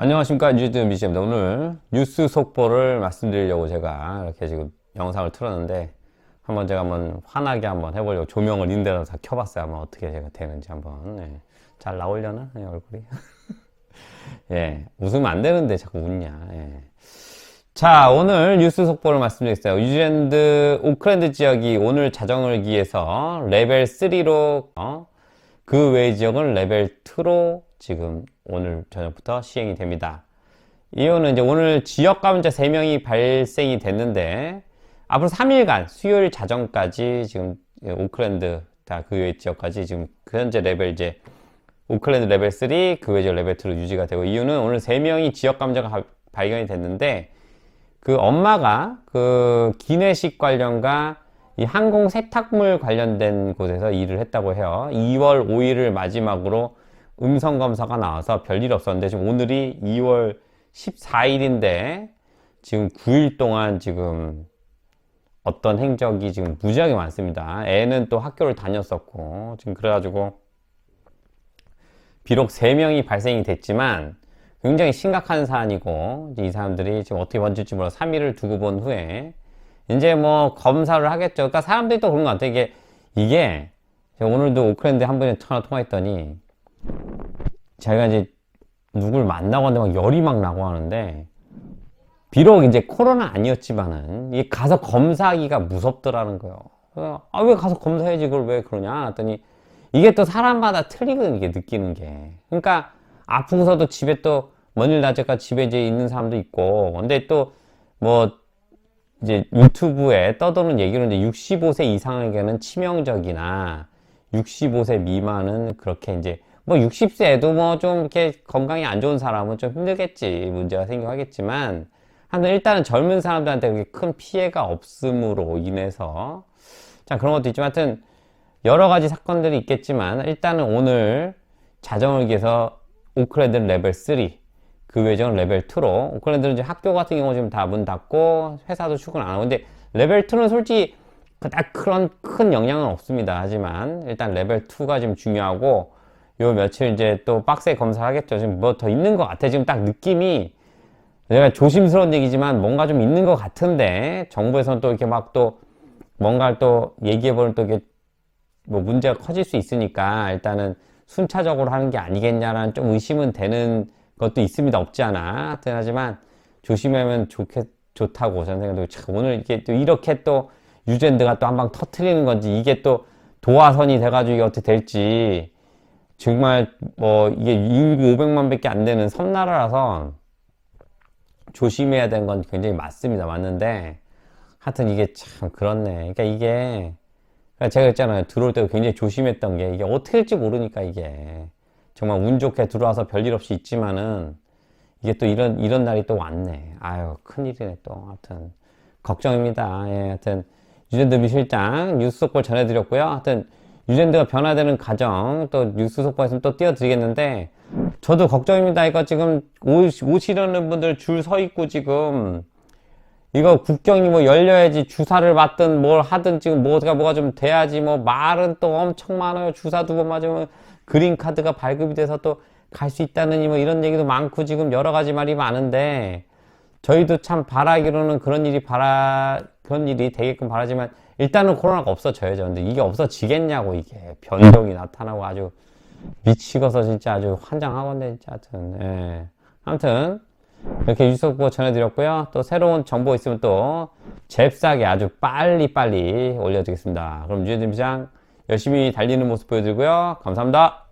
안녕하십니까 뉴즈 미지입니다. 오늘 뉴스 속보를 말씀드리려고 제가 이렇게 지금 영상을 틀었는데 한번 제가 한번 환하게 한번 해보려고 조명을 인데다 다 켜봤어요. 한번 어떻게 제가 되는지 한번. 네. 잘 나오려나? 네, 얼굴이? 예 웃으면 안 되는데 자꾸 웃냐? 예. 자 오늘 뉴스 속보를 말씀드리겠어요 뉴질랜드 오클랜드 지역이 오늘 자정을 기해서 레벨 3로 어? 그 외의 지역은 레벨 2로 지금 오늘 저녁부터 시행이 됩니다. 이유는 이제 오늘 지역 감염자 3명이 발생이 됐는데 앞으로 3일간 수요일 자정까지 지금 오클랜드 다 그 외 지역까지 지금 그 현재 레벨 이제 오클랜드 레벨 3, 그 외 지역 레벨 2로 유지가 되고 이유는 오늘 3명이 지역 감염자가 바- 발견이 됐는데 그 엄마가 그 기내식 관련과 이 항공 세탁물 관련된 곳에서 일을 했다고 해요. 2월 5일을 마지막으로 음성 검사가 나와서 별일 없었는데 지금 오늘이 2월 14일인데 지금 9일 동안 지금 어떤 행적이 지금 무지하게 많습니다. 애는 또 학교를 다녔었고 지금 그래가지고 비록 3명이 발생이 됐지만 굉장히 심각한 사안이고 이제 이 사람들이 지금 어떻게 번질지 몰라 3일을 두고 본 후에 이제 뭐 검사를 하겠죠. 그러니까 사람들이 또 그런 것 같아. 이게 이게 오늘도 오클랜드 한 분이 전화 통화했더니 자기가 이제 누굴 만나고 하는데 막 열이 막 나고 하는데 비록 이제 코로나 아니었지만은 이게 가서 검사하기가 무섭더라는 거예요. 아 왜 가서 검사해야지 그걸 왜 그러냐 했더니 이게 또 사람마다 틀리거든 이게 느끼는 게. 그러니까 아프고서도 집에 또 먼일 낮에까지 집에 이제 있는 사람도 있고 근데 또 뭐 이제 유튜브에 떠도는 얘기로는 이제 65세 이상에게는 치명적이나 65세 미만은 그렇게 이제 뭐 60세에도 뭐 좀 이렇게 건강이 안 좋은 사람은 좀 힘들겠지 문제가 생겨하겠지만 하여튼 일단은 젊은 사람들한테 그렇게 큰 피해가 없음으로 인해서 자 그런 것도 있지만 하여튼 여러 가지 사건들이 있겠지만 일단은 오늘 자정을 위해서 오클랜드 레벨 3 그 외적은 레벨 2로 오클랜드는 이제 학교 같은 경우 지금 다 문 닫고 회사도 출근 안 하고 근데 레벨 2는 솔직히 그닥 그런 큰 영향은 없습니다. 하지만 일단 레벨 2가 지금 중요하고 요 며칠 이제 또 빡세 검사를 하겠죠 지금 뭐 더 있는 것 같아 지금 딱 느낌이 내가 조심스러운 얘기지만 뭔가 좀 있는 것 같은데 정부에서는 또 이렇게 막 또 뭔가를 또 얘기해보면 또 이게 뭐 문제가 커질 수 있으니까 일단은 순차적으로 하는 게 아니겠냐라는 좀 의심은 되는 것도 있습니다. 없지 않아. 하여튼 하지만 조심하면 좋겠, 좋다고 저는. 참 오늘 이렇게 또 이렇게 또 유젠드가 또 한 방 터트리는 건지 이게 또 도화선이 돼가지고 이게 어떻게 될지 정말 뭐 이게 인구 500만 밖에 안 되는 섬나라라서 조심해야 되는 건 굉장히 맞습니다. 맞는데 하여튼 이게 참 그렇네. 그러니까 이게 그러니까 제가 했잖아요. 들어올 때 굉장히 조심했던 게 이게 어떻게 될지 모르니까 이게 정말 운 좋게 들어와서 별일 없이 있지만은 이게 또 이런 이런 날이 또 왔네. 아유 큰일이네 또. 하여튼 걱정입니다. 예, 하여튼 유젠드 미실장 뉴스 속보를 전해드렸고요. 하여튼 유젠드가 변화되는 과정 또 뉴스 속보에서 또 띄워드리겠는데 저도 걱정입니다. 이거 지금 오- 오시려는 분들 줄 서 있고 지금 이거 국경이 뭐 열려야지 주사를 맞든 뭘 하든 지금 뭐가 뭐가 좀 돼야지 뭐 말은 또 엄청 많아요. 주사 두 번 맞으면 그린 카드가 발급이 돼서 또 갈 수 있다느니 뭐 이런 얘기도 많고 지금 여러 가지 말이 많은데 저희도 참 바라기로는 그런 일이 바라 그런 일이 되게끔 바라지만 일단은 코로나가 없어져야죠. 근데 이게 없어지겠냐고 이게 변종이 나타나고 아주 미치고서 진짜 아주 환장하건데 진짜 하여튼 예. 아무튼 이렇게 유속보 전해드렸고요. 또 새로운 정보 있으면 또 잽싸게 아주 빨리빨리 올려드리겠습니다. 그럼 유해드림시장 열심히 달리는 모습 보여드리고요. 감사합니다.